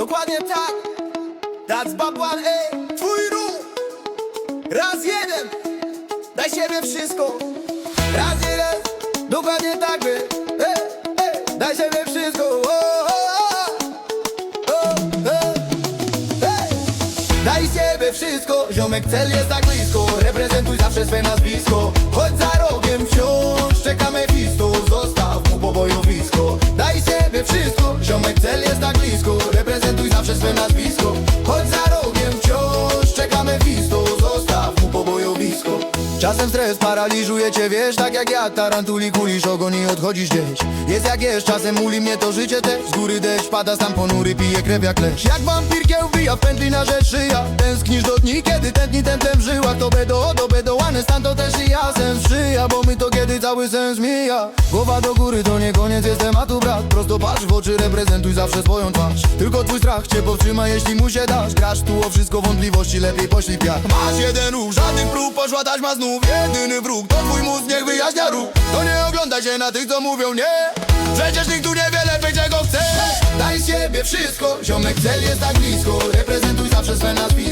Dokładnie tak. That's Babwan, ej. Twój ruch. Raz jeden. Daj siebie wszystko. Raz jeden. Dokładnie tak by. Ej, ej. Daj siebie wszystko. O, o, o. O, o. Ej. Daj siebie wszystko. Ziomek cel jest tak blisko. Reprezentuj zawsze swe nazwisko. Chodź za rogiem wciąż. Czekamy fisto Zostaw mu pobojowisko Daj siebie wszystko. Ziomek cel jest tak blisko swe nazwisko Chodź za rogiem wciąż Czekamy fisto Zostaw mu pobojowisko Czasem stres paraliżuje cię, wiesz, tak jak ja. Tarantuli kulisz ogon i odchodzisz gdzieś. Jest jak jest, czasem muli mnie to życie też. Z góry deszcz pada, stan ponury, pije krew jak leś Jak wampir kiełbija w pętli na rzecz szyja Tęsknisz do dni, kiedy tętni tętem w żyłach. To bedo, do bedołany stan to też i ja. Sens cały sens mija. Głowa do góry to nie koniec, jest tematu brat. Prosto patrz w oczy, reprezentuj zawsze swoją twarz. Tylko twój strach cię powstrzyma, jeśli mu się dasz. Grasz tu o wszystko wątpliwości, lepiej poślij piach. Masz jeden ruch, żadnych prób, poszła taśma znów Jedyny wróg, to twój mózg, niech wyjaśnia ruch. To nie oglądaj się na tych, co mówią nie. Przecież nikt tu nie wie lepiej, czego chce. Daj siebie wszystko, ziomek cel jest tak blisko. Reprezentuj zawsze swe nazwisko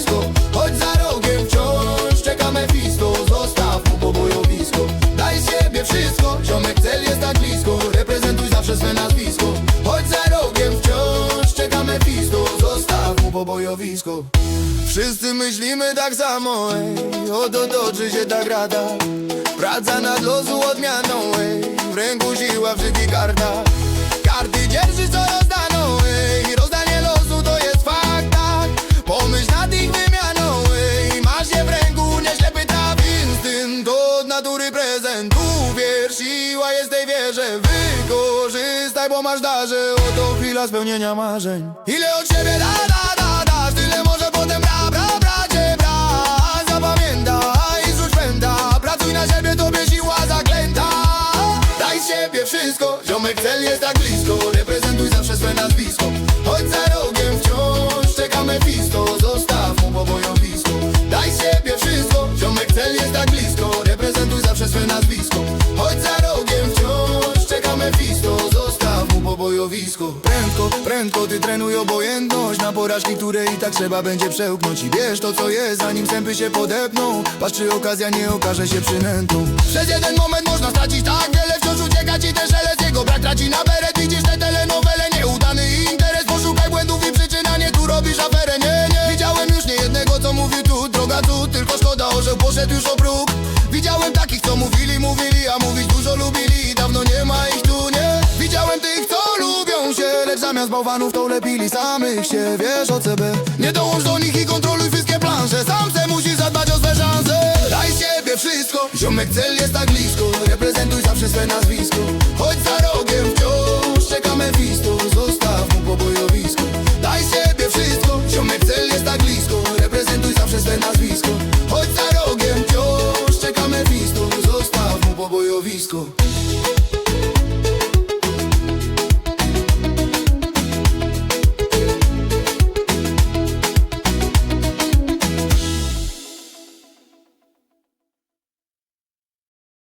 Zostaw mu pobojowisko Wszyscy myślimy tak samo, ej Oto toczy się ta grada. Praca nad losu odmianą, ej W ręku siła w wszystkich kartach Karty dzierży co rozdaną, ej Rozdanie losu to jest fakt, tak. Pomyśl nad ich wymianą, ej Masz je w ręku, nie ślepy traf Instynkt od natury prezent Uwierz, siła jest tej wierze Wykorzystaj, bo masz darze Oto chwila spełnienia marzeń. Ile od siebie da, da, Ziomek cel jest tak blisko. Reprezentuj zawsze swe nazwisko. Chodź za rogiem wciąż. Czekamy fisto. Zostaw mu pobojowisko Daj siebie wszystko. Ziomek cel jest tak blisko. Reprezentuj zawsze swe nazwisko Prędko, prędko ty trenuj obojętność Na porażki, które i tak trzeba będzie przełknąć I bierz to co jest, zanim zęby się podepną Patrz czy okazja nie okaże się przynętą Przez jeden moment można stracić tak wiele Wciąż ucieka ci też z jego brak traci na beret Widzisz te telenowele, nieudany interes Poszukaj błędów i przyczyna, nie tu robisz aferę. Nie, nie, widziałem już nie jednego co mówi tu Droga tu, tylko szkoda, orzeł poszedł już o próg Widziałem Zamiast bałwanów to lepili samych się, wiesz o CB Nie dołącz do nich i kontroluj wszystkie plansze. Sam se musisz zadbać o swe szanse. Daj siebie wszystko, ziomek cel jest tak blisko. Reprezentuj zawsze swe nazwisko. Chodź za rogiem wciąż, czeka Mephisto. Zostaw mu po bojowisku. Daj siebie wszystko, ziomek cel jest tak blisko. Reprezentuj zawsze swe nazwisko. Chodź za rogiem wciąż, czeka Mephisto. Zostaw mu po bojowisku.